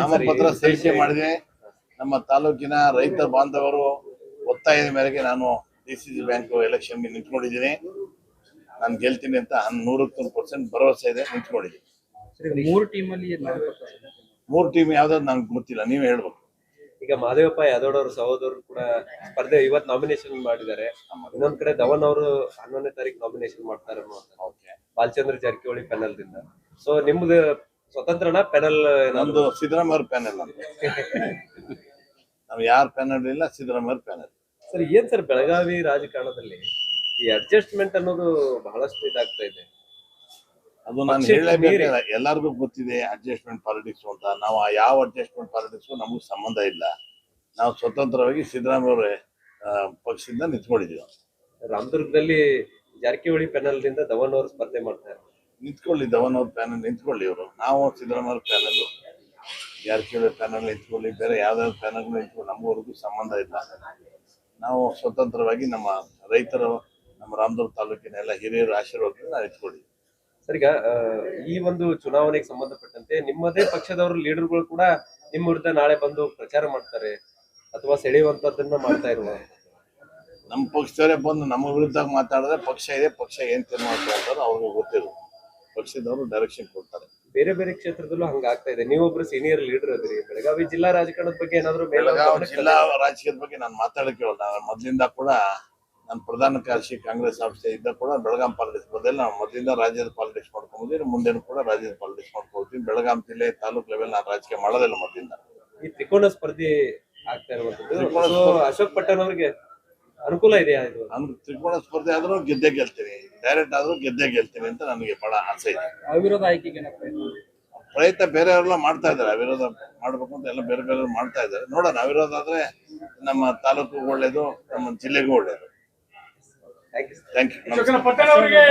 ನಾಮಪತ್ರ ಸಲ್ಲಿಕೆ ಮಾಡಿದೆ. ನಮ್ಮ ತಾಲೂಕಿನ ರೈತ ಬಾಂಧವರು ಒತ್ತಾಯದ ಮೇರೆಗೆ ನಾನು D C C bank election ನಿಂತ್ಕೊಂಡಿದ್ದೀನಿ. ನಾನು ಗೆಲ್ತೀನಿ ಅಂತ ನೂರಕ್ಕೆ ನೂರು ಪರ್ಸೆಂಟ್ ಭರವಸೆ ಇದೆ ನಿಂತ್ಕೊಂಡಿದ್ದೀನಿ. ಮೂರು ಟೀಮಲ್ಲಿ ಮೂರು ಟೀಮ್ ಯಾವ್ದಾದ್ರು ನಂಗೆ ಗೊತ್ತಿಲ್ಲ ನೀವೇ ಹೇಳ್ಬೇಕು. ಈಗ ಮಹದೇವಪ್ಪ ಯಾದವ್ ಅವ್ರ ಸಹೋದರರು ಕೂಡ ಸ್ಪರ್ಧೆ ಇವತ್ತು ನಾಮಿನೇಷನ್ ಮಾಡಿದ್ದಾರೆ. ಇನ್ನೊಂದ್ ಕಡೆ ಧವನ್ ಅವರು ಹನ್ನೊಂದನೇ ತಾರೀಕು ನಾಮಿನೇಷನ್ ಮಾಡ್ತಾರೆ ಬಾಲಚಂದ್ರ ಜಾರಕಿಹೊಳಿ ಪ್ಯಾನಲ್ ದಿಂದ. ಸೊ ನಿಮ್ದು ಸ್ವತಂತ್ರನ ಪ್ಯಾನಲ್ ನಮ್ದು ಸಿದ್ದರಾಮಯ್ಯ ಪ್ಯಾನಲ್ ನಾವು ಯಾರ ಪ್ಯಾನಲ್ ಇಲ್ಲ ಸಿದ್ದರಾಮಯ್ಯ ಪ್ಯಾನಲ್ ಸರ್ ಏನ್ ಸರ್ ಬೆಳಗಾವಿ ರಾಜಕಾರಣದಲ್ಲಿ ಈ ಅಡ್ಜಸ್ಟ್ಮೆಂಟ್ ಅನ್ನೋದು ಬಹಳಷ್ಟು ಇದಾಗ್ತಾ ಇದೆ? ಅದು ನಾನು ಪಕ್ಷಕ್ಕೆ ಹೇಳಬೇಕು ಎಲ್ಲರಿಗೂ ಗೊತ್ತಿದೆ ಅಡ್ಜಸ್ಟ್ಮೆಂಟ್ ಪಾಲಿಟಿಕ್ಸ್ ಅಂತ. ನಾವು ಯಾವ ಅಡ್ಜಸ್ಟ್ಮೆಂಟ್ ಪಾಲಿಟಿಕ್ಸ್ ನಮಗೆ ಸಂಬಂಧ ಇಲ್ಲ. ನಾವು ಸ್ವತಂತ್ರವಾಗಿ ಸಿದ್ದರಾಮಯ್ಯ ಅವರ ಪಕ್ಷದಿಂದ ನಿಂತ್ಕೊಂಡಿದ್ದೀವಿ. ರಾಮದುರ್ಗದಲ್ಲಿ ಜಾರಕಿಹೊಳಿ ಪ್ಯಾನಲ್ ದಿಂದ ಧವನ್ ಅವರು ಸ್ಪರ್ಧೆ ಮಾಡ್ತಾರೆ ನಿಂತ್ಕೊಳ್ಳಿ ಧವನ್ ಅವ್ರ ಪ್ಯಾನಲ್ ನಿಂತ್ಕೊಳ್ಳಿ ಇವರು. ನಾವು ಸಿದ್ದರಾಮಯ್ಯ ಪ್ಯಾನಲ್. ಜಾರಕಿಹೊಳಿ ಪ್ಯಾನಲ್ ನಿಂತ್ಕೊಳ್ಳಿ ಬೇರೆ ಯಾವ್ದಾದ್ರು ಪ್ಯಾನಲ್ ನಿಂತ್ಕೊಳ್ಳಿ ನಮ್ಮವರೆಗೂ ಸಂಬಂಧ ಇಲ್ಲ. ನಾವು ಸ್ವತಂತ್ರವಾಗಿ ನಮ್ಮ ರೈತರು ನಮ್ಮ ರಾಮದುರ್ಗ ತಾಲೂಕಿನ ಎಲ್ಲ ಹಿರಿಯರ ಆಶೀರ್ವಾದದಿಂದ ಇಟ್ಕೊಳ್ಳಿ ಸರಿಗ ಈ ಒಂದು ಚುನಾವಣೆಗೆ ಸಂಬಂಧಪಟ್ಟಂತೆ ನಿಮ್ಮದೇ ಪಕ್ಷದವರು ಲೀಡರ್ಗಳು ಕೂಡ ನಿಮ್ಮ ವಿರುದ್ಧ ನಾಳೆ ಬಂದು ಪ್ರಚಾರ ಮಾಡ್ತಾರೆ ಅಥವಾ ಸೆಳೆಯುವಂತದ್ದನ್ನ ಮಾಡ್ತಾ ಇರುವ? ನಮ್ಮ ಪಕ್ಷದವರೇ ಬಂದು ನಮ್ಮ ವಿರುದ್ಧ ಮಾತಾಡಿದ್ರೆ ಪಕ್ಷ ಇದೆ ಪಕ್ಷ ಏನ್ ತೀರ್ಮಾನ ಅಂತ ಅವ್ರಿಗೆ ಗೊತ್ತಿರೋದು ಪಕ್ಷದವರು ಡೈರೆಕ್ಷನ್ ಕೊಡ್ತಾರೆ. ಬೇರೆ ಬೇರೆ ಕ್ಷೇತ್ರದಲ್ಲೂ ಹಂಗಾಗ್ತಾ ಇದೆ. ನೀವೊಬ್ರು ಸೀನಿಯರ್ ಲೀಡರ್ ಅದ್ರಿ. ಬೆಳಗಾವಿ ಜಿಲ್ಲಾ ರಾಜಕಾರಣದ ಬಗ್ಗೆ ಏನಾದ್ರು ಬೆಳಗಾವಿ ಜಿಲ್ಲಾ ರಾಜಕೀಯದ ಬಗ್ಗೆ ನಾನು ಮಾತಾಡಕ್ಕೆ ಮೊದಲಿಂದ ಕೂಡ ನಾನು ಪ್ರಧಾನ ಕಾರ್ಯದರ್ಶಿ ಕಾಂಗ್ರೆಸ್ ಆಫೀಸ್ ಇದ್ದ ಕೂಡ ಬೆಳಗಾಂ ಪಾಲಿಟಿಕ್ಸ್ ಬದಲು ನಾವು ಮೊದಲಿಂದ ರಾಜ್ಯದ ಪಾಲಿಟಿಕ್ಸ್ ಮಾಡ್ಕೊಂಡ್ಬಂದಿದ್ದೀನಿ ಮುಂದೆನೂ ಕೂಡ ರಾಜ್ಯದ ಪಾಲಿಟಿಕ್ಸ್ ಮಾಡ್ಕೊಳ್ತೀನಿ. ಬೆಳಗಾಂ ಜಿಲ್ಲೆ ತಾಲೂಕ್ ಲೆವೆಲ್ ನಾನು ರಾಜಕೀಯ ಮಾಡೋದಿಲ್ಲ ಮೊದಲಿಂದ. ಈ ತ್ರಿಕೋನ ಸ್ಪರ್ಧೆ ಆಗ್ತಾ ಇರುವಂತದ್ದು ಅಶೋಕ್ ಪಟ್ಟಣ್ ಅವರಿಗೆ ಅನುಕೂಲ ಇದೆಯಾ ಇದು? ಅಂದ್ರೆ ತ್ರಿಕೋಣ ಸ್ಪರ್ಧೆ ಆದ್ರೂ ಗೆದ್ದೆ ಗೆಲ್ತೀನಿ ಡೈರೆಕ್ಟ್ ಆದ್ರೂ ಗೆದ್ದೆ ಗೆಲ್ತೀನಿ ಅಂತ ನನಗೆ ಬಹಳ ಆಸೆ ಇದೆ. ಅವಿರೋಧ ಆಯ್ಕೆಗೆ ಪ್ರಯತ್ನ ಪ್ರಯತ್ನ ಬೇರೆಯವರೆಲ್ಲ ಮಾಡ್ತಾ ಇದ್ದಾರೆ. ಅವಿರೋಧ ಮಾಡ್ಬೇಕು ಅಂತ ಎಲ್ಲ ಬೇರೆ ಬೇರೆ ಮಾಡ್ತಾ ಇದ್ದಾರೆ. ನೋಡೋಣ ಅವಿರೋಧ ಆದ್ರೆ ನಮ್ಮ ತಾಲೂಕು ಒಳ್ಳೇದು ನಮ್ಮ ಜಿಲ್ಲೆಗೂ ಒಳ್ಳೇದು. Thank you thank you